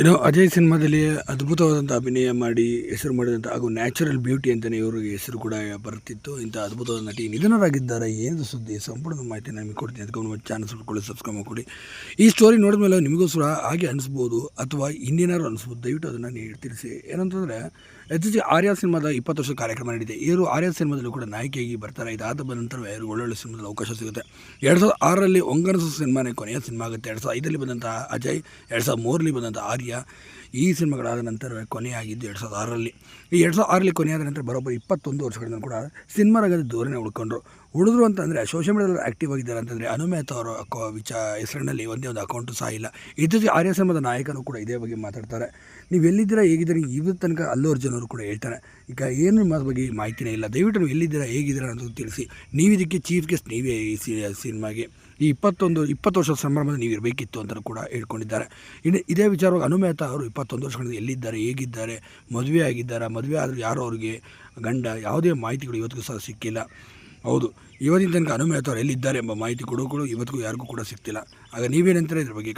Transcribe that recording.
ಇನ್ನು ಅಜಯ್ ಸಿನಿಮಾದಲ್ಲಿ ಅದ್ಭುತವಾದಂಥ ಅಭಿನಯ ಮಾಡಿ ಹೆಸರು ಮಾಡಿದಂಥ ಹಾಗೂ ನ್ಯಾಚುರಲ್ ಬ್ಯೂಟಿ ಅಂತಲೇ ಇವರಿಗೆ ಹೆಸರು ಕೂಡ ಬರುತ್ತಿತ್ತು ಇಂಥ ಅದ್ಭುತವಾದ ನಟಿ ನಿಧನರಾಗಿದ್ದಾರೆ. ಏನು ಸುದ್ದಿ? ಸಂಪೂರ್ಣ ಮಾಹಿತಿ ನಮಗೆ ಕೊಡ್ತೀನಿ. ಅದಕ್ಕೆ ಒಂದು ಚಾನಲ್ ಸುಟ್ಕೊಳ್ಳಿ ಸಬ್ಸ್ಕ್ರೈಬ್ ಮಾಡಿಕೊಡಿ ಈ ಸ್ಟೋರಿ ನೋಡಿದ ಮೇಲೆ ನಿಮಗೂ ಸಹ ಹಾಗೆ ಅನಿಸ್ಬೋದು ಅಥವಾ ಇನ್ನೇನಾದ್ರು ಅನಿಸ್ಬೋದು? ದಯವಿಟ್ಟು ಅದನ್ನು ನೀವು ತಿಳಿಸಿ. ಏನಂತಂದರೆ ಎಚ್ ಆರ್ಯ ಸಿನಿಮಾದ ಇಪ್ಪತ್ತು ವರ್ಷ ಕಾರ್ಯಕ್ರಮ ನಡೆದಿದೆ ಇವರು ಆರ್ಯ ಸಿನಿಮಾದಲ್ಲೂ ಕೂಡ ನಾಯಕಿಯಾಗಿ ಬರ್ತಾರೆ. ಇದಾದ ನಂತರ ಇವರು ಒಳ್ಳೊಳ್ಳೆ ಸಿನಿಮಾದಲ್ಲಿ ಅವಕಾಶ ಸಿಗುತ್ತೆ. ಎರಡು ಸಾವಿರದ ಆರರಲ್ಲಿ ಒಂಗನಸು ಸಿನಿಮಾನೇ ಕೊನೆಯ ಸಿನಿಮಾ ಆಗುತ್ತೆ. ಎರಡು ಸಾವಿರದ ಐದರಲ್ಲಿ ಬಂದಂಥ ಅಜಯ್, ಎರಡು ಸಾವಿರದ ಮೂರರಲ್ಲಿ ಬಂದಂಥ ಆರ್ಯ. Colombia ಈ ಸಿನಿಮಾಗಳಾದ ನಂತರ ಕೊನೆಯಾಗಿದ್ದು ಎರಡು ಸಾವಿರದ ಆರರಲ್ಲಿ. ಈ ಎರಡು ಸಾವಿರದ ಆರಲ್ಲಿ ಕೊನೆಯಾದ ನಂತರ ಬರೋಬ್ಬರಿ ಇಪ್ಪತ್ತೊಂದು ವರ್ಷಗಳಿಂದ ಕೂಡ ಸಿನಿಮಾ ರಂಗದ ಧೋರಣೆ ಉಳ್ಕೊಂಡ್ರು. ಉಳಿದ್ರು ಅಂತಂದರೆ ಸೋಷಿಯಲ್ ಮೀಡಿಯಾದಲ್ಲಿ ಆ್ಯಕ್ಟಿವ್ ಆಗಿದ್ದಾರೆ ಅಂತಂದರೆ ಅನುಮೇತ ಅವರ ಅಕೌ ವಿಚ ಹೆಸರಿನಲ್ಲಿ ಒಂದೇ ಒಂದು ಅಕೌಂಟು ಸಹ ಇಲ್ಲ. ಇತ್ತೀಚೆಗೆ ಆರ್ಯ ಸಿನಿಮಾದ ನಾಯಕನು ಕೂಡ ಇದೇ ಬಗ್ಗೆ ಮಾತಾಡ್ತಾರೆ. ನೀವು ಎಲ್ಲಿದ್ದೀರಾ, ಹೇಗಿದ್ದೀರಿ ಇವತ್ತು ತನಕ ಅಲ್ಲೋರ್ ಜನರು ಕೂಡ ಹೇಳ್ತಾರೆ. ಈಗ ಏನು ನಿಮ್ಮ ಬಗ್ಗೆ ಮಾಹಿತಿನೇ ಇಲ್ಲ. ದಯವಿಟ್ಟು ನೀವು ಎಲ್ಲಿದ್ದೀರಾ, ಹೇಗಿದ್ದೀರಾ ಅಂತ ತಿಳಿಸಿ. ನೀವು ಇದಕ್ಕೆ ಚೀಫ್ ಗೆಸ್ಟ್ ನೀವೇ ಈ ಸಿನಿಮಾಗೆ. ಈ ಇಪ್ಪತ್ತೊಂದು, ಇಪ್ಪತ್ತು ವರ್ಷದ ಸಂಭ್ರಮದಲ್ಲಿ ನೀವು ಇರಬೇಕಿತ್ತು ಅಂತ ಕೂಡ ಹೇಳ್ಕೊಂಡಿದ್ದಾರೆ. ಇನ್ನು ಇದೇ ವಿಚಾರವಾಗಿ ಅನುಮೇತ ಅವರು ಇಪ್ಪತ್ತೊಂದು ವರ್ಷಗಳಿಂದ ಎಲ್ಲಿದ್ದಾರೆ, ಹೇಗಿದ್ದಾರೆ, ಮದುವೆ ಆಗಿದ್ದಾರಾ, ಮದುವೆ ಆದರೂ ಯಾರೋ ಅವ್ರಿಗೆ ಗಂಡ ಯಾವುದೇ ಮಾಹಿತಿಗಳು ಇವತ್ತಿಗೂ ಸಹ ಸಿಕ್ಕಿಲ್ಲ. ಹೌದು, ಇವತ್ತಿನ ತನಕ ಅನುಮತಿ ಎಲ್ಲಿದ್ದಾರೆ ಎಂಬ ಮಾಹಿತಿ ಕೊಡೋಗಳು ಇವತ್ತಿಗೂ ಯಾರಿಗೂ ಕೂಡ ಸಿಕ್ತಿಲ್ಲ. ಆಗ ನೀವೇನಂತಾರೆ ಇದ್ರ ಬಗ್ಗೆ?